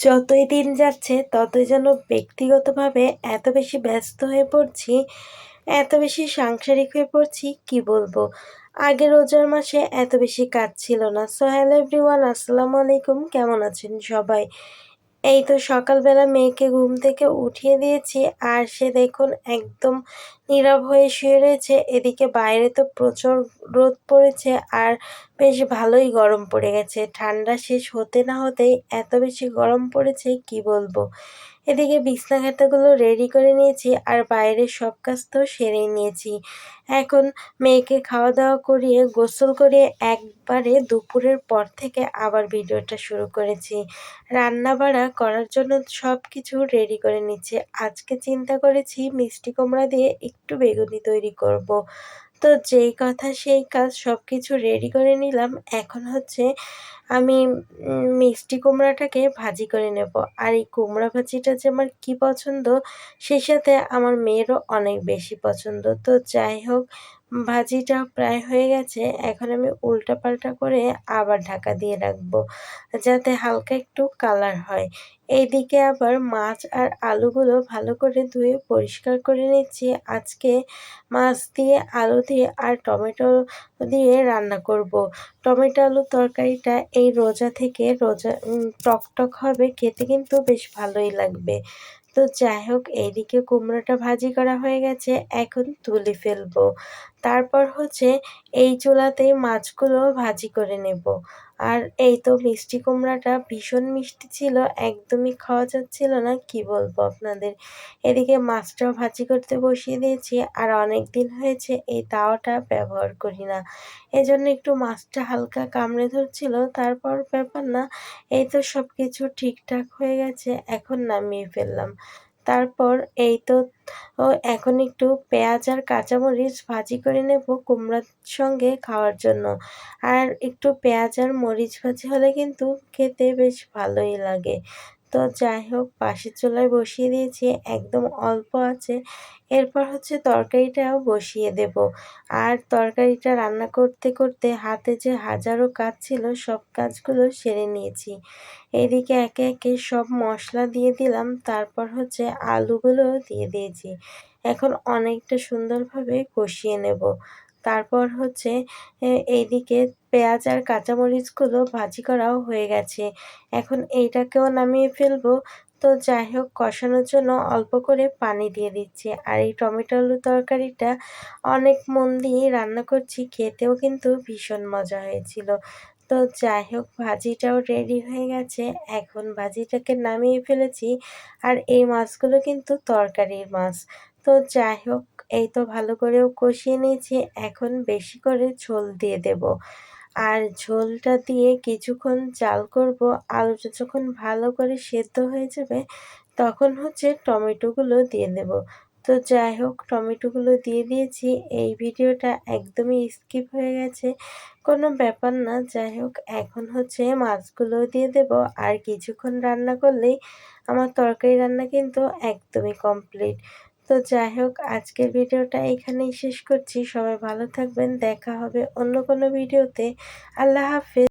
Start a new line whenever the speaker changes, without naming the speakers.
যতই দিন যাচ্ছে, ততই যেন ব্যক্তিগতভাবে এত বেশি ব্যস্ত হয়ে পড়ছি, এত বেশি সাংসারিক হয়ে পড়ছি, কি বলব? আগে রোজার মাসে এত বেশি কাজ ছিল না। সো হ্যালো এভরিওয়ান আসসালামু আলাইকুম, কেমন আছেন সবাই? এই তো সকালবেলা মেয়েকে ঘুম থেকে উঠিয়ে দিয়েছি আর সে দেখুন একদম নীরব হয়ে শুয়ে রয়েছে। এদিকে বাইরে তো প্রচুর রোদ পড়েছে আর বেশ ভালোই গরম পড়ে গেছে। ঠান্ডা শেষ হতে না হতেই এত বেশি গরম পড়েছে, কি বলব? এদিকে বিছনা খাতাগুলো রেডি করে নিয়েছি আর বাইরের সব কাজ তো সেরেই নিয়েছি। এখন মেয়েকে খাওয়া দাওয়া করিয়ে, গোসল করিয়ে একবারে দুপুরের পর থেকে আবার ভিডিওটা শুরু করেছি। রান্না বাড়া করার জন্য সব কিছু রেডি করে নিচ্ছি। আজকে চিন্তা করেছি মিষ্টি কুমড়া দিয়ে একটু বেগুনি তৈরি করব। তো যেই কথা সেই কাজ সব কিছু রেডি করে নিলাম। এখন হচ্ছে আমি মিষ্টি কুমড়াটাকে ভাজি করে নেব। আর এই কুমড়া ভাজিটা যে আমার কী পছন্দ, সেই সাথে আমার মেয়েরও অনেক বেশি পছন্দ। তো যাই হোক ভাজিটা প্রায় হয়ে গেছে। এখন আমি উল্টা পাল্টা করে আবার ঢাকা দিয়ে রাখব, যাতে হালকা একটু কালার হয়। এইদিকে আবার মাছ আর আলুগুলো ভালো করে ধুয়ে পরিষ্কার করে নিচ্ছি। আজকে মাছ দিয়ে আলু দিয়ে আর টমেটো দিয়ে রান্না করব। টমেটো আলু তরকারিটা এই রোজা থেকে রোজা টক টক হবে, খেতে কিন্তু বেশ ভালোই লাগবে। তো যাই হোক, এইদিকে কুমড়োটা ভাজি করা হয়ে গেছে। এখন তুলে ফেলব। তারপর হচ্ছে এই চুলাতেই মাছগুলো ভাজি করে নেব। আর এই তো মিষ্টি কুমড়াটা ভীষণ মিষ্টি ছিল, একদমই খাওয়া যাচ্ছিল না, কি বলব আপনাদের? এদিকে মাছটাও ভাজি করতে বসিয়ে দিয়েছি, আর অনেক দিন হয়েছে এই তাওয়াটা ব্যবহার করি না। এজন্য একটু মাছটা হালকা কামড়ে ধরছিল, তারপর ব্যাপার না, এই তো সব কিছু ঠিকঠাক হয়ে গেছে, এখন নামিয়ে ফেললাম। তারপর এই তো এখন একটু পেঁয়াজ আর কাঁচামরিচ ভাজি করে নেব কুমড়ার সঙ্গে খাওয়ার জন্য। আর একটু পেঁয়াজ আর মরিচ ভাজি হলে কিন্তু খেতে বেশ ভালোই লাগে। তো যাই হোক, পাশের চুলায় বসিয়ে দিয়েছি, একদম অল্প আছে। এরপর হচ্ছে তরকারিটাও বসিয়ে দেব। আর তরকারিটা রান্না করতে করতে হাতে যে হাজারো কাজ ছিল, সব কাজগুলো সেরে নিয়েছি। এদিকে একে একে সব মশলা দিয়ে দিলাম, তারপর হচ্ছে আলুগুলো দিয়ে দিয়েছি। এখন অনেকটা সুন্দরভাবে কষিয়ে নেব। তারপর হচ্ছে এইদিকে পেঁয়াজ আর কাঁচামরিচগুলো ভাজি করাও হয়ে গেছে। এখন এইটাকেও নামিয়ে ফেলব। তো যাই হোক, কষানোর জন্য অল্প করে পানি দিয়ে দিচ্ছি। আর এই টমেটো আলু তরকারিটা অনেক মন দিয়ে রান্না করছি, খেতেও কিন্তু ভীষণ মজা হয়েছিল। তো যাই হোক, ভাজিটাও রেডি হয়ে গেছে। এখন ভাজিটাকে নামিয়ে ফেলেছি। আর এই মাছগুলো কিন্তু তরকারির মাছ। তো যাই হোক, এই তো ভালো করেও কষিয়ে নিয়েছি। এখন বেশি করে ঝোল দিয়ে দেব। আর ঝোলটা দিয়ে কিছুক্ষণ চাল করব। আলুটা যখন ভালো করে সেদ্ধ হয়ে যাবে, তখন হচ্ছে টমেটোগুলো দিয়ে দেব। তো যাই হোক, টমেটোগুলো দিয়ে দিয়েছি। এই ভিডিওটা একদমই স্কিপ হয়ে গেছে, কোনো ব্যাপার না। যাই হোক, এখন হচ্ছে মাছগুলো দিয়ে দেব। আর কিছুক্ষণ রান্না করলেই আমার তরকারি রান্না কিন্তু একদমই কমপ্লিট তো যাই হোক, আজকের ভিডিওটা এখানেই শেষ করছি। সবাই ভালো থাকবেন, দেখা হবে অন্য কোনো ভিডিওতে। আল্লাহ হাফিজ।